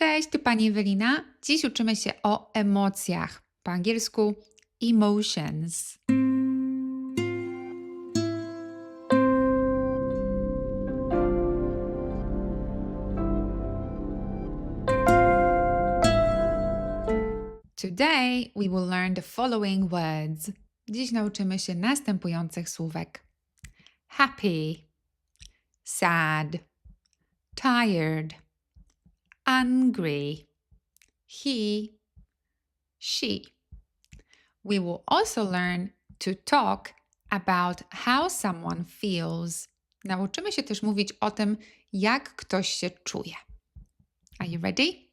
Cześć, pani Ewelina. Dziś uczymy się o emocjach. Po angielsku emotions. Today we will learn the following words. Dziś nauczymy się następujących słówek: happy, sad, tired, angry, he, she. We will also learn to talk about how someone feels. Nauczymy się też mówić o tym, jak ktoś się czuje. Are you ready?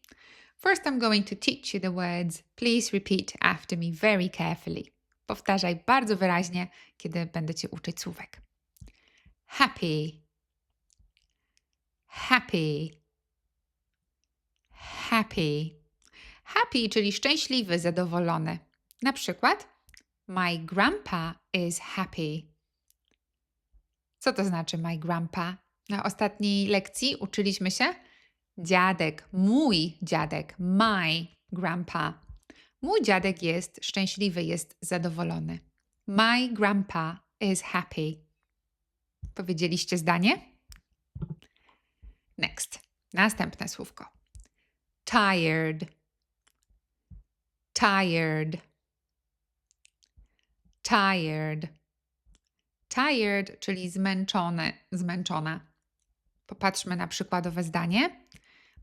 First, I'm going to teach you the words. Please repeat after me very carefully. Powtarzaj bardzo wyraźnie, kiedy będę cię uczyć słówek. Happy. Happy. Happy. Happy, czyli szczęśliwy, zadowolony. Na przykład, My grandpa is happy. Co to znaczy my grandpa? Na ostatniej lekcji uczyliśmy się dziadek, mój dziadek, my grandpa. Mój dziadek jest szczęśliwy, jest zadowolony. My grandpa is happy. Powiedzieliście zdanie? Next. Następne słówko. Tired. Tired. Tired. Tired, czyli zmęczony, zmęczona. Popatrzmy na przykładowe zdanie.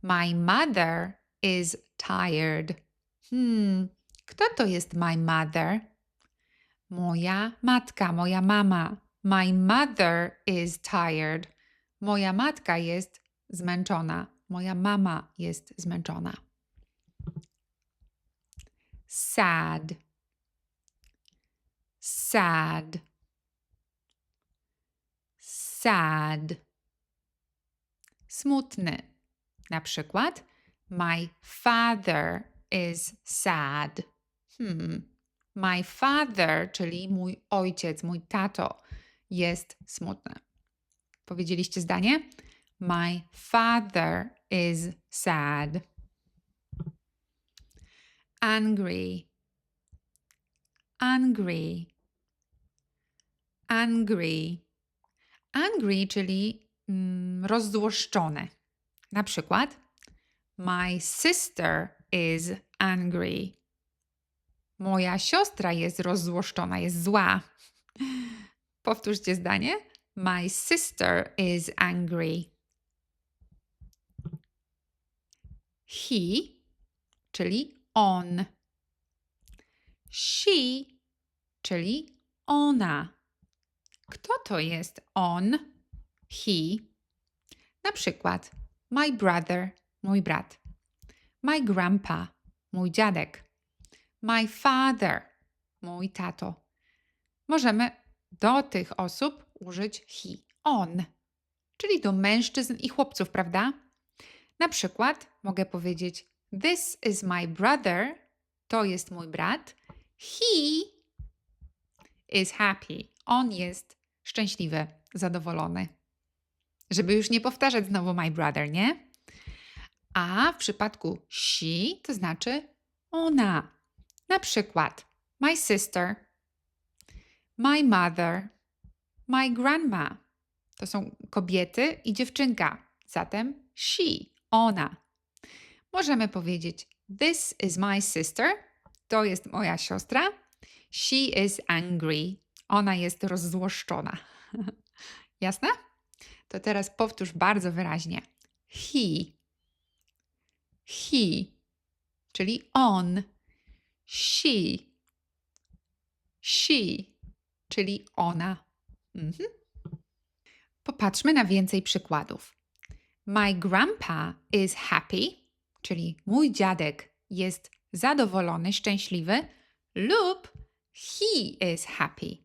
My mother is tired. Hmm, kto to jest my mother? Moja matka, moja mama. My mother is tired. Moja matka jest zmęczona. Moja mama jest zmęczona. Sad. Sad. Sad. Smutny. Na przykład, My father is sad. Hmm. My father, czyli mój ojciec, mój tato, jest smutny. Powiedzieliście zdanie? My father is sad. Angry. Angry. Angry. Angry, czyli mm. Na przykład, My sister is angry. Moja siostra jest rozzłoszczona, jest zła. Powtórzcie zdanie. My sister is angry. He, czyli on. She, czyli ona. Kto to jest on? He. Na przykład, my brother, mój brat. My grandpa, mój dziadek. My father, mój tato. Możemy do tych osób użyć he, on, czyli do mężczyzn i chłopców, prawda? Na przykład mogę powiedzieć: This is my brother, to jest mój brat. He is happy. On jest szczęśliwy, zadowolony. Żeby już nie powtarzać znowu my brother, nie? A w przypadku she to znaczy ona. Na przykład my sister, my mother, my grandma. To są kobiety i dziewczynka. Zatem she, ona. Możemy powiedzieć This is my sister. To jest moja siostra. She is angry. Ona jest rozzłoszczona. Jasne? To teraz powtórz bardzo wyraźnie. He. He. Czyli on. She. She. Czyli ona. Mhm. Popatrzmy na więcej przykładów. My grandpa is happy, czyli mój dziadek jest zadowolony, szczęśliwy, lub he is happy.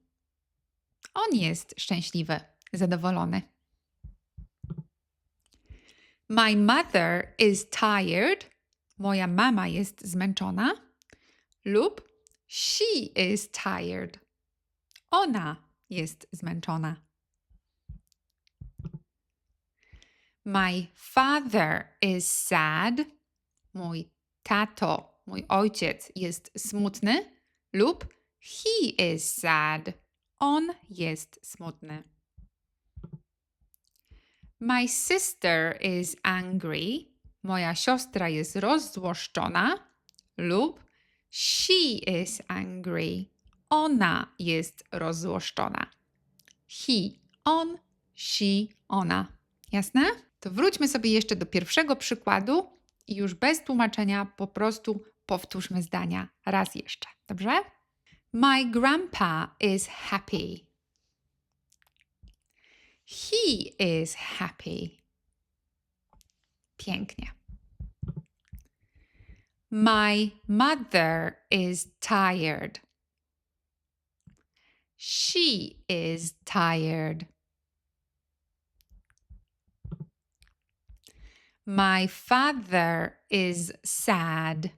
On jest szczęśliwy, zadowolony. My mother is tired. Moja mama jest zmęczona. Lub she is tired. Ona jest zmęczona. My father is sad. mój tato, mój ojciec jest smutny lub he is sad. On jest smutny. My sister is angry. Moja siostra jest rozzłoszczona lub she is angry. Ona jest rozzłoszczona. He, on, she, ona. Jasne? To wróćmy sobie jeszcze do pierwszego przykładu i już bez tłumaczenia po prostu powtórzmy zdania raz jeszcze. Dobrze? My grandpa is happy. He is happy. Pięknie. My mother is tired. She is tired. My father is sad.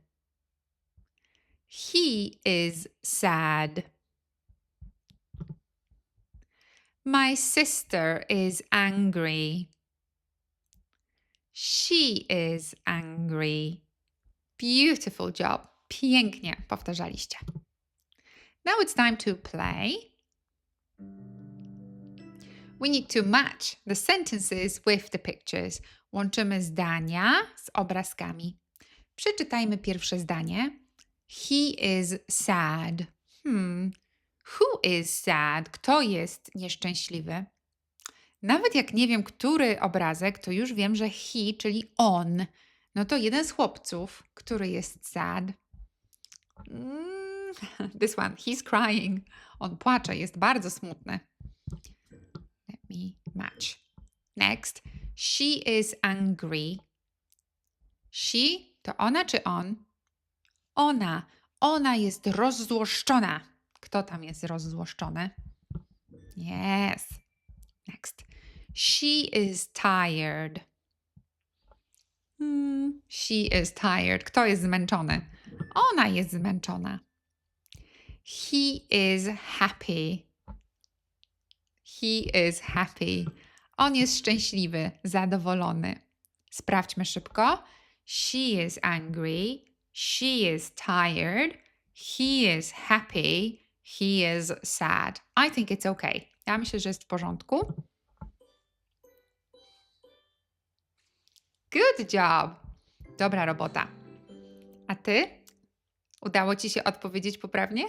He is sad. My sister is angry. She is angry. Beautiful job. Pięknie powtarzaliście. Now it's time to play. We need to match the sentences with the pictures. Łączymy zdania z obrazkami. Przeczytajmy pierwsze zdanie. He is sad. Hmm. Who is sad? Kto jest nieszczęśliwy? Nawet jak nie wiem, który obrazek, to już wiem, że he, czyli on. No to jeden z chłopców, który jest sad. Mm, this one, he's crying. On płacze, jest bardzo smutny. Let me match. Next, she is angry. She to ona czy on? Ona. Ona jest rozzłoszczona. Kto tam jest rozzłoszczony? Yes. Next. She is tired. Hmm, she is tired. Kto jest zmęczony? Ona jest zmęczona. He is happy. He is happy. On jest szczęśliwy, zadowolony. Sprawdźmy szybko. She is angry. She is tired. He is happy. He is sad. I think it's okay. Ja myślę, że jest w porządku. Good job. Dobra robota. A ty? Udało ci się odpowiedzieć poprawnie?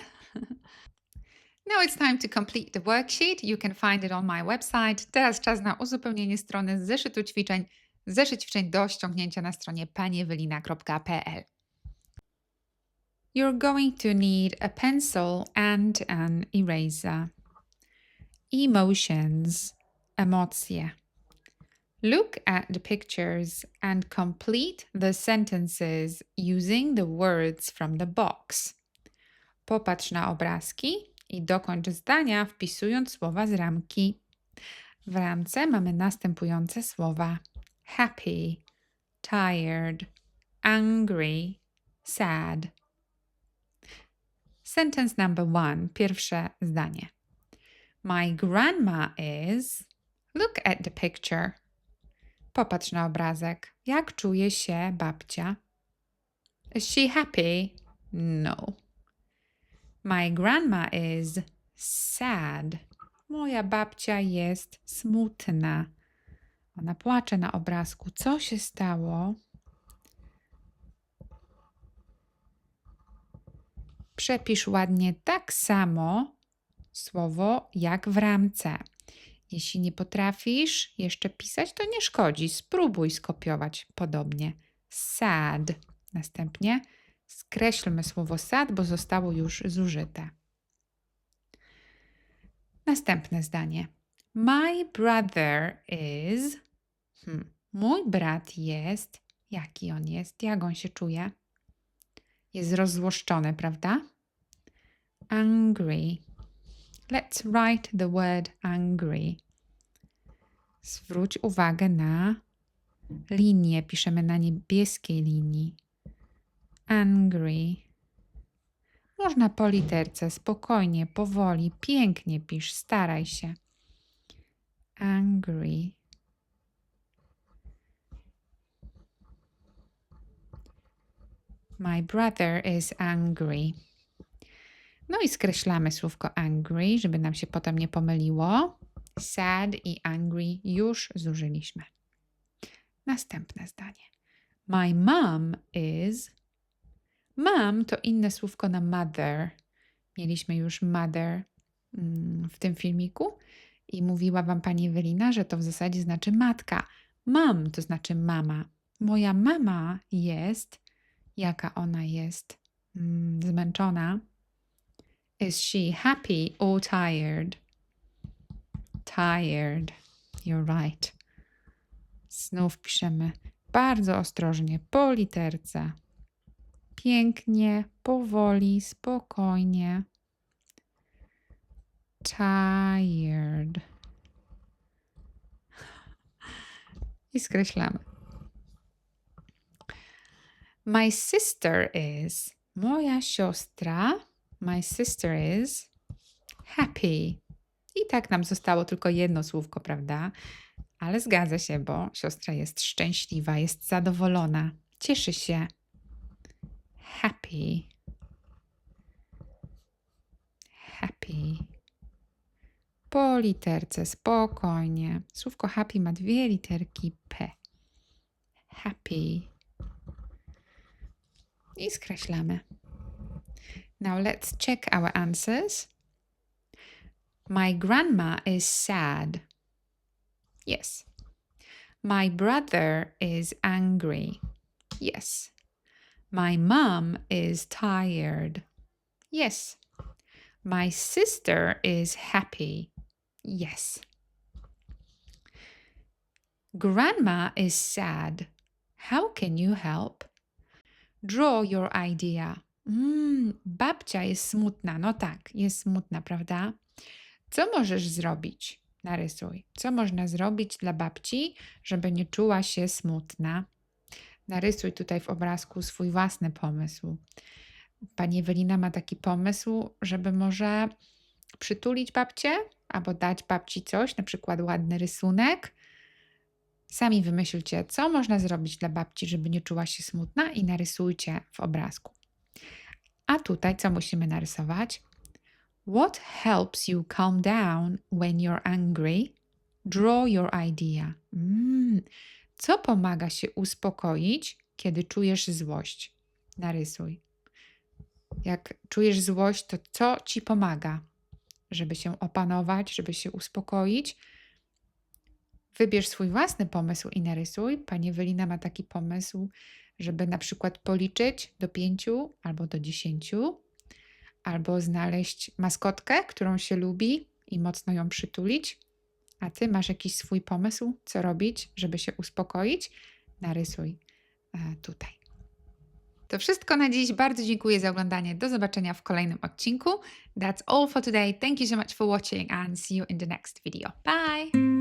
Now it's time to complete the worksheet. You can find it on my website. Teraz czas na uzupełnienie strony zeszytu ćwiczeń. Zeszyt ćwiczeń do ściągnięcia na stronie paniewylina.pl. You're going to need a pencil and an eraser. Emotions, emocje. Look at the pictures and complete the sentences using the words from the box. Popatrz na obrazki i dokończ zdania wpisując słowa z ramki. W ramce mamy następujące słowa: happy, tired, angry, sad. Sentence number one, pierwsze zdanie. My grandma is. Look at the picture. Popatrz na obrazek. Jak czuje się babcia? Is she happy? No. My grandma is sad. Moja babcia jest smutna. Ona płacze na obrazku. Co się stało? Przepisz ładnie tak samo słowo jak w ramce. Jeśli nie potrafisz jeszcze pisać, to nie szkodzi. Spróbuj skopiować podobnie. Sad. Następnie skreślmy słowo sad, bo zostało już zużyte. Następne zdanie. My brother is. Hmm. Mój brat jest. Jaki on jest? Jak on się czuje? Jest rozzłoszczony, prawda? Angry. Let's write the word angry. Zwróć uwagę na linię. Piszemy na niebieskiej linii. Angry. Można po literce, spokojnie, powoli, pięknie pisz, staraj się. Angry. My brother is angry. No i skreślamy słówko angry, żeby nam się potem nie pomyliło. Sad i angry już zużyliśmy. Następne zdanie. My mom is. Mom to inne słówko na mother. Mieliśmy już mother mm, w tym filmiku i mówiła wam pani Ewelina, że to w zasadzie znaczy matka. Mam to znaczy mama. Moja mama jest, jaka ona jest mm, zmęczona. Is she happy or tired? Tired. You're right. Znów piszemy bardzo ostrożnie, po literce. Pięknie, powoli, spokojnie. Tired. I skreślamy. My sister is. Moja siostra. My sister is happy. I tak nam zostało tylko jedno słówko, prawda? Ale zgadza się, bo siostra jest szczęśliwa, jest zadowolona, cieszy się. Happy. Happy. Po literce, spokojnie. Słówko happy ma dwie literki P. Happy. I skreślamy. Now let's check our answers. My grandma is sad. Yes. My brother is angry. Yes. My mom is tired. Yes. My sister is happy. Yes. Grandma is sad. How can you help? Draw your idea. Mm, babcia jest smutna. No tak, jest smutna, prawda? Co możesz zrobić? Narysuj. Co można zrobić dla babci, żeby nie czuła się smutna? Narysuj tutaj w obrazku swój własny pomysł. Pani Ewelina ma taki pomysł, żeby może przytulić babcię albo dać babci coś, na przykład ładny rysunek. Sami wymyślcie, co można zrobić dla babci, żeby nie czuła się smutna i narysujcie w obrazku. A tutaj co musimy narysować? What helps you calm down when you're angry? Draw your idea. Mm. Co pomaga się uspokoić, kiedy czujesz złość? Narysuj. Jak czujesz złość, to co ci pomaga, żeby się opanować, żeby się uspokoić? Wybierz swój własny pomysł i narysuj. Pani Ewelina ma taki pomysł, żeby na przykład policzyć do pięciu albo do dziesięciu, albo znaleźć maskotkę, którą się lubi i mocno ją przytulić. A ty masz jakiś swój pomysł, co robić, żeby się uspokoić? Narysuj e, tutaj. To wszystko na dziś. Bardzo dziękuję za oglądanie. Do zobaczenia w kolejnym odcinku. That's all for today. Thank you so much for watching and see you in the next video. Bye!